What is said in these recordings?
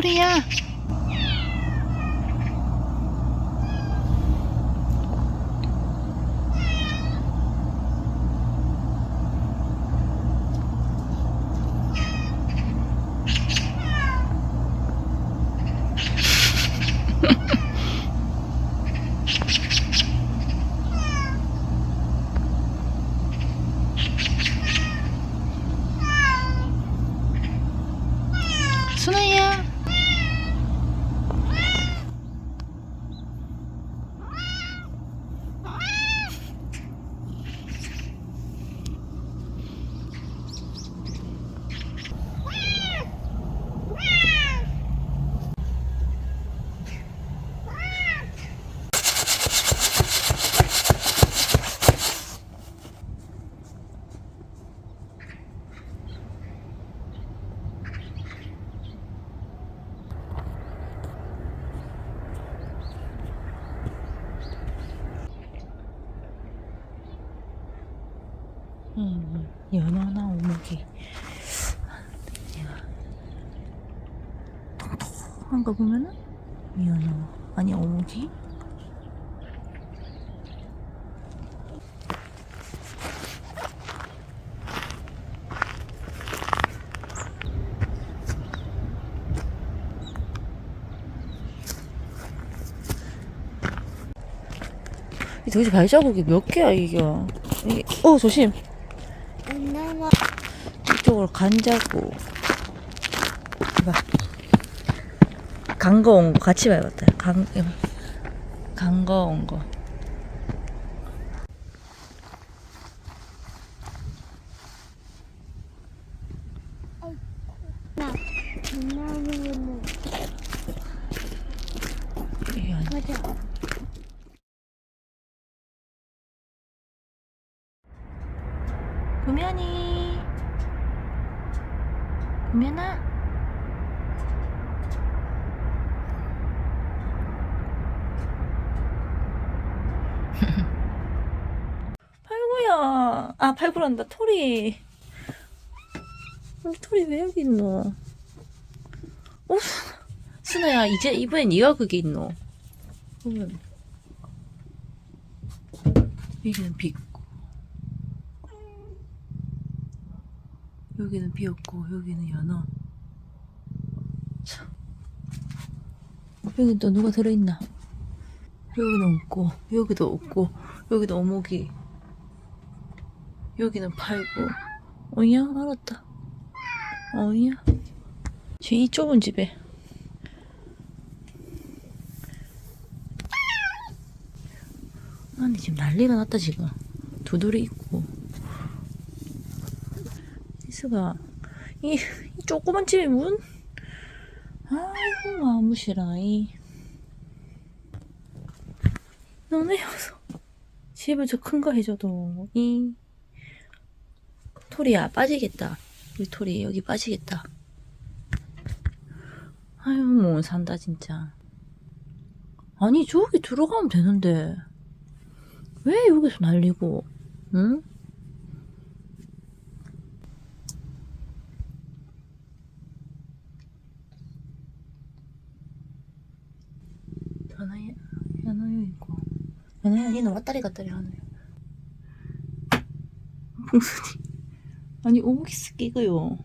도리야. 순아야. 음, 연어나 오목이. 통통한 거 보면은 연어. 아니 오목이? 이 도대체 발자국이 몇 개야 이게? 이게 어 조심 쪽으로 간자고 봐. 간거 온 거 같이 봐야겠다. 간, 간거 온 거. 엄마는 이게 아니- 가자. 구면이. 구면아. 팔구야. 아, 팔구란다. 토리. 어, 토리 왜 여기 있노? 어, 순아야, 이제 이번엔 네가 그게 있노? 보면. 여기는 비 여기는 비었고, 여기는 연어. 참. 여기 또 누가 들어있나? 여기는 없고, 여기도 없고, 여기도 어묵이. 여기는 팔고. 어이야? 알았다. 어이야? 지금 이 좁은 집에. 아니, 지금 난리가 났다, 지금. 두드리 있고. 이스가, 이, 이 조그만 집에 문? 아이고, 마무시라, 이. 너네 여서 집을 저 큰 거 해줘도, 이. 토리야, 빠지겠다. 우리 토리, 여기 빠지겠다. 아유, 뭐, 산다, 진짜. 아니, 저기 들어가면 되는데. 왜 여기서 날리고, 응? 연어야, 연어요, 이거. 연어야, 얘는 왔다리 갔다리 하네. 봉순이. 아니, 오목이 쓰기고요.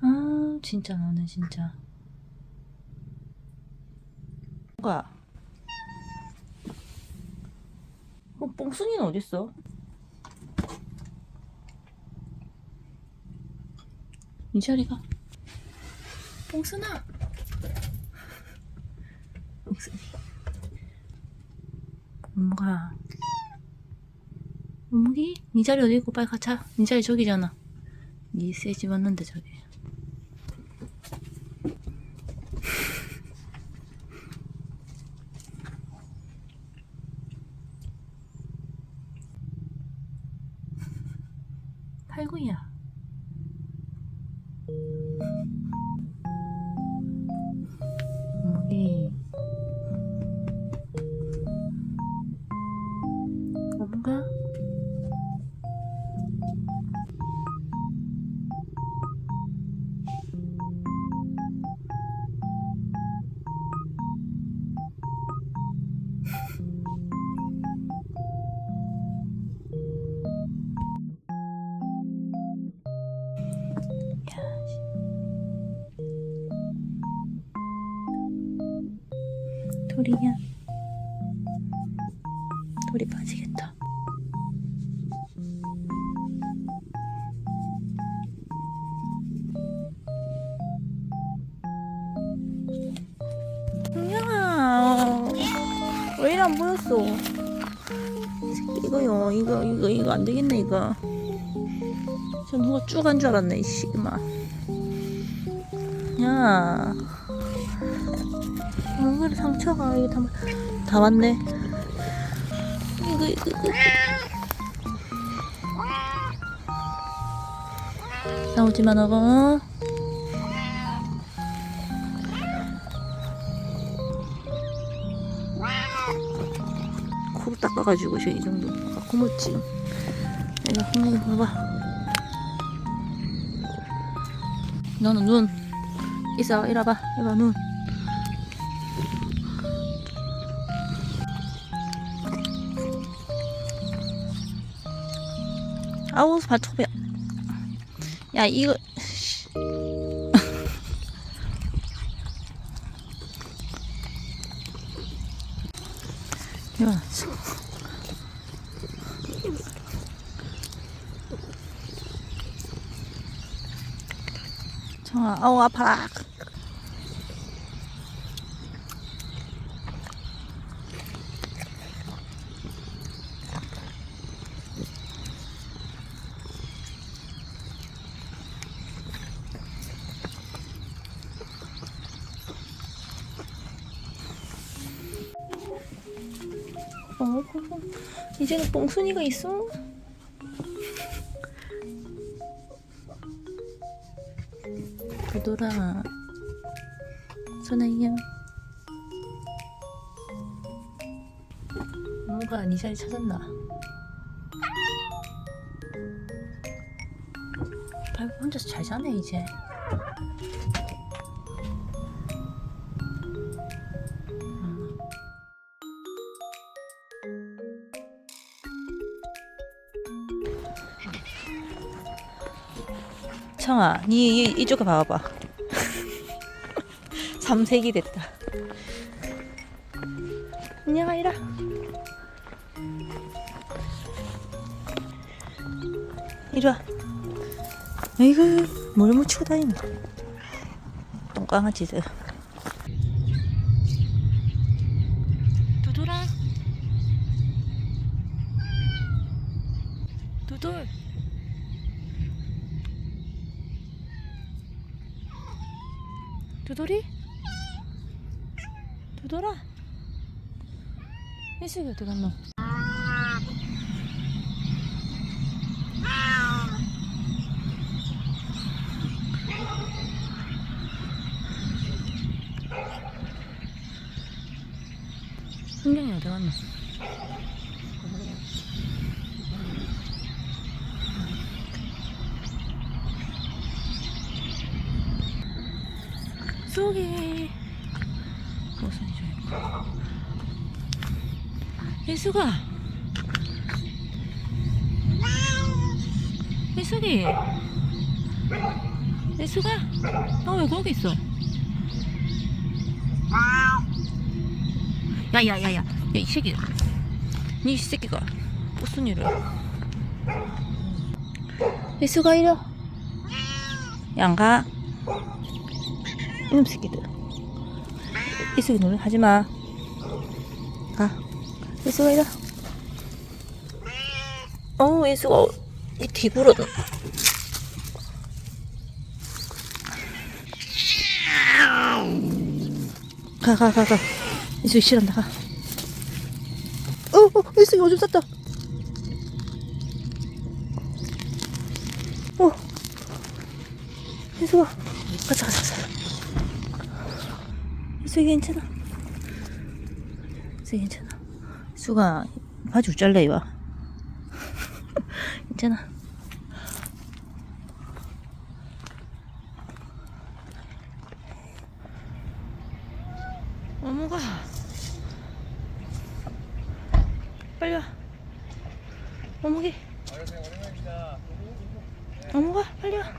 아, 진짜 나는 진짜. 뭐가? 어, 뽕순이는 어딨어? 이 자리가. 뽕순아! 뽕순이. 엄마가. 어묵이? 니 자리 어디 있고 빨리 가자. 니 자리 저기잖아. 니 세지 맞는데 저기. 돌이야. 돌이 빠지겠다. 야, 왜 이리 안 보였어? 이거요, 이거 이거 이거 안 되겠네 이거. 저 누가 쭉 한 줄 알았네 이 씨마. 야, 얼굴에 상처가 이게 다, 다 왔네. 이거 이거 이거. 나오지 마 너가. 코로 닦아가지고 저이 정도 아까 고무지 내가 한번 봐봐 너는 눈 있어 이리 와봐 이리 와눈 아우 발톱이야 야 이거. 이거 정아 아우 아파라 어, 이제는 뽕순이가 있어. 도돌아, 소나이야. 뭔가 네 자리 찾았나? 발 혼자서 잘 자네 이제. 청아, 니 이, 이쪽에 봐봐. 삼색이 됐다. 안녕, 아이라. 이리 와. 아이고, 뭘 묻히고 다니노. 똥강아지들. 두돌아. 두돌. 두돌이? 두돌아? 혜숙이 어디 갔노? 흥경이 어디 갔노? 쏘게 무슨 일이야 예수가. 예수기. 예수가? 너 왜 거기 있어? 야야야야. 야 이 새끼 니 새끼가. 무슨 일이야 예수가 이리 양가. 이놈 새끼들. 이수기 노래 하지 마. 가. 이수가 이리. 어우, 이수가 이 뒤구르. 가, 가, 가, 가. 이수기 싫어한다, 가. 어, 어, 이수기 오줌 쌌다. 어. 이수가. 가자, 가자, 가자. 수이 괜찮아. 수이 괜찮아. 수가 바지 잘래 이와. 괜찮아. 어머가 빨리 와. 어머기. 어머가 빨리 와.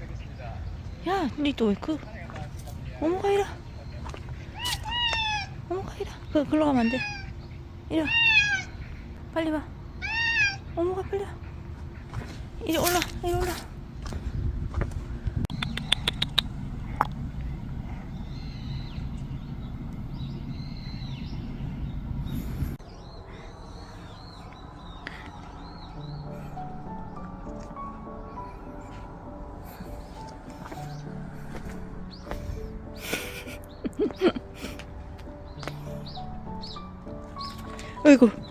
야, 니또왜 그? 어머가 이라. 어머가 이라. 그 글로 가면 안 돼. 이리 와. 빨리 와. 어머가 빨리 와. 이리 올라. 이리 올라. 아이고